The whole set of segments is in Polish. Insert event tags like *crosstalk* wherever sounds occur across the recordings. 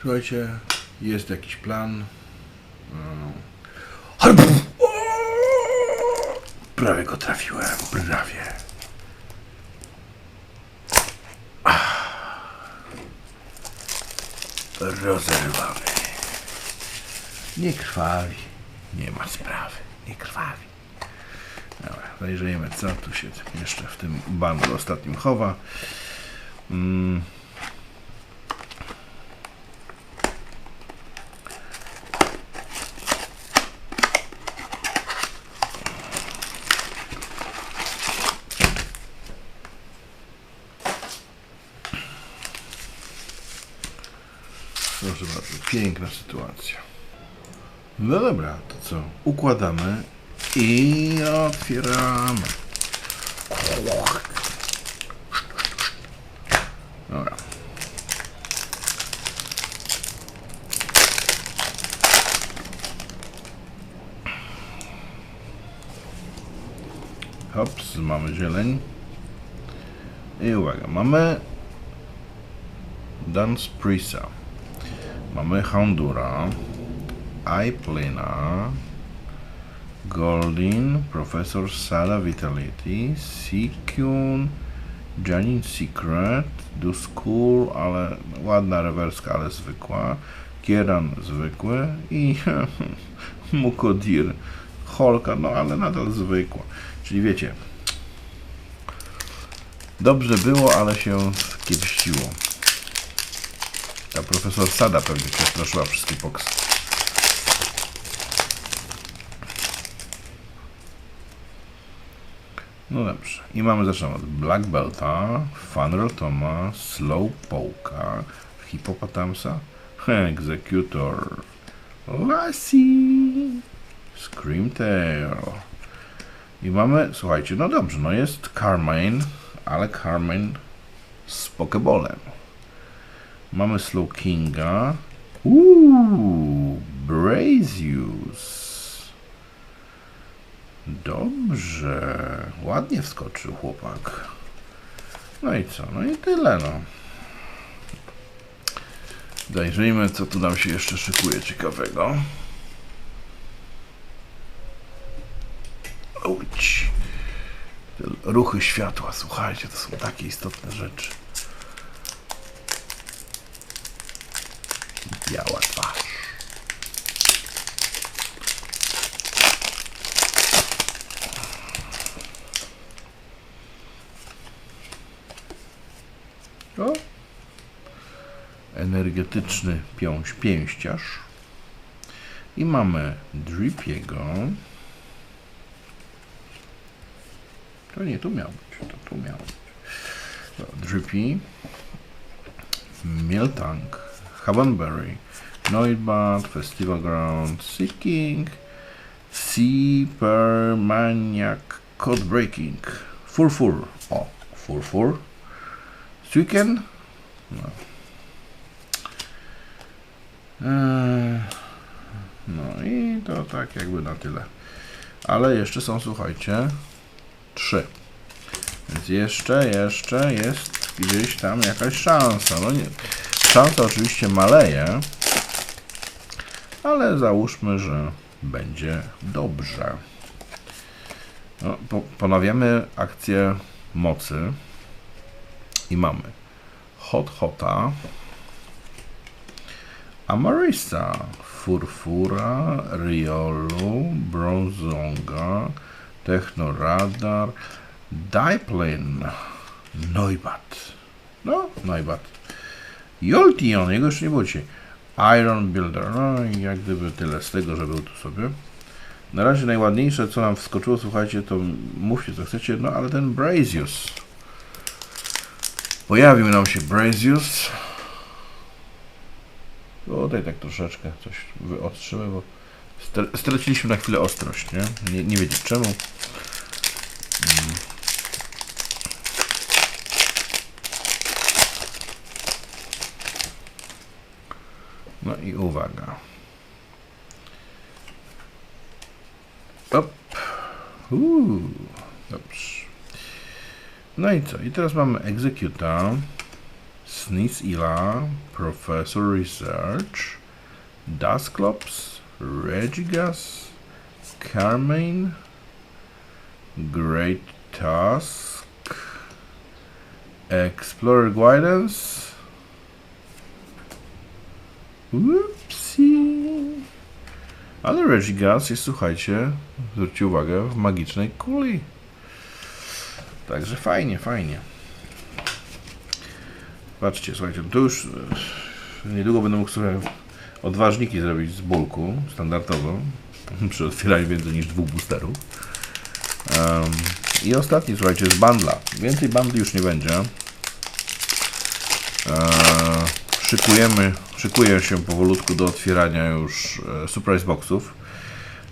Słuchajcie, jest jakiś plan. No. Prawie go trafiłem, prawie. Rozerwamy. Nie krwawi. Nie ma sprawy. Nie krwawi. Dobra, zajrzyjmy, co tu się jeszcze w tym bundlu ostatnim chowa. Mm. Proszę bardzo, piękna sytuacja. No dobra, to co? Układamy i otwieramy. Dobra. Hops, mamy zieleń. I uwaga, mamy Dance Prisa. Mamy Hondura, iPlina, Goldin, Professor Sala Vitality, Sikun, Janin Secret, Do School, ale ładna rewerska, ale zwykła, Kieran zwykły i *laughs* Mukodir, Holka, no ale nadal zwykła. Czyli wiecie, dobrze było, ale się skierściło. Ta profesor Sada pewnie przestraszyła wszystkie poksy. No dobrze. I mamy zaczynamy od Black Belta, Toma, Slowpoke'a, Hippopotamsa, Executor, Lassie, Screamtail. I mamy, słuchajcie, no dobrze, no jest Carmine, ale Carmine z Pokeballem. Mamy Slow Kinga. Uuu, Brazius. Dobrze. Ładnie wskoczył chłopak. No i co? No i tyle, no. Zajrzyjmy, co tu nam się jeszcze szykuje ciekawego. Uć. Ruchy światła, słuchajcie, to są takie istotne rzeczy. Biała twarz. O. Energetyczny piąś, pięściarz. I mamy Dripiego. To nie, tu miał być. To tu miał być. No, Drippy. Miltank. Havenberry. Noibat. Festival Ground. Seeking. Supermaniac. Code Breaking. Furfur. O, Furfur. Suiken. No. Eee, No i to tak jakby na tyle. Ale jeszcze są, słuchajcie, trzy. Więc jeszcze, jeszcze jest gdzieś tam jakaś szansa. No nie, szansa oczywiście maleje, ale załóżmy, że będzie dobrze. No, po, ponawiamy akcję mocy i mamy Hot Hota, Amarissa, Furfura, Riolu, Bronzonga, Technoradar, Diplin, Noibat. No, Noibat. Joltion, jego już nie było dzisiaj. Iron Builder, no i jak gdyby tyle z tego, że był tu sobie. Na razie najładniejsze, co nam wskoczyło, słuchajcie, to mówcie co chcecie, no ale ten Brazius. Pojawił nam się Brazius. Tutaj tak troszeczkę coś wyostrzymy, bo stra- straciliśmy na chwilę ostrość, nie? Nie, nie wiedzieć czemu. No i uwaga. Op. Uuu, dobrze. No i co? I teraz mamy executa. Sneezilla, Professor Research, Dusclops, Regigas, Carmine, Great Task, Explorer Guidance. Upsi. Ale Regigas jest, słuchajcie, zwróćcie uwagę, w magicznej kuli. Także fajnie, fajnie. Patrzcie, słuchajcie, to już e, niedługo będę mógł sobie odważniki zrobić z bulku, standardowo, *laughs* przy otwieraniu więcej niż dwóch boosterów. Em, I ostatni, słuchajcie, z bandla. Więcej bandli już nie będzie. E, szykujemy, szykuję się powolutku do otwierania już e, surprise boxów.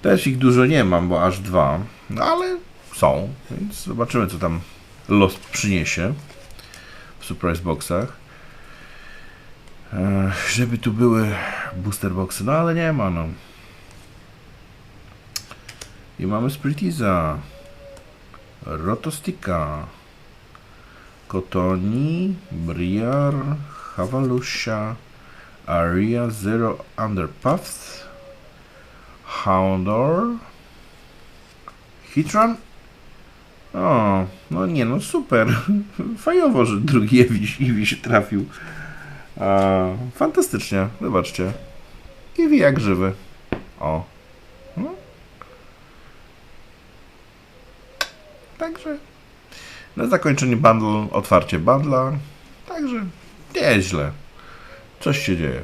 Też ich dużo nie mam, bo aż dwa, no ale są, więc zobaczymy, co tam los przyniesie w surprise boxach. E, żeby tu były booster boxy, no ale nie ma, no. I mamy Spritiza, Rotostika, Kotoni, Briar, Havalusia, Aria Zero Underpuffs, Houndor, Hitran. O, no nie no, super. *laughs* Fajowo, że drugi Ewi, Ewi się trafił. Fantastycznie, zobaczcie. Ewi jak żywy. O. No. Także na zakończenie bundle, otwarcie bundla. Także nieźle. Coś się dzieje.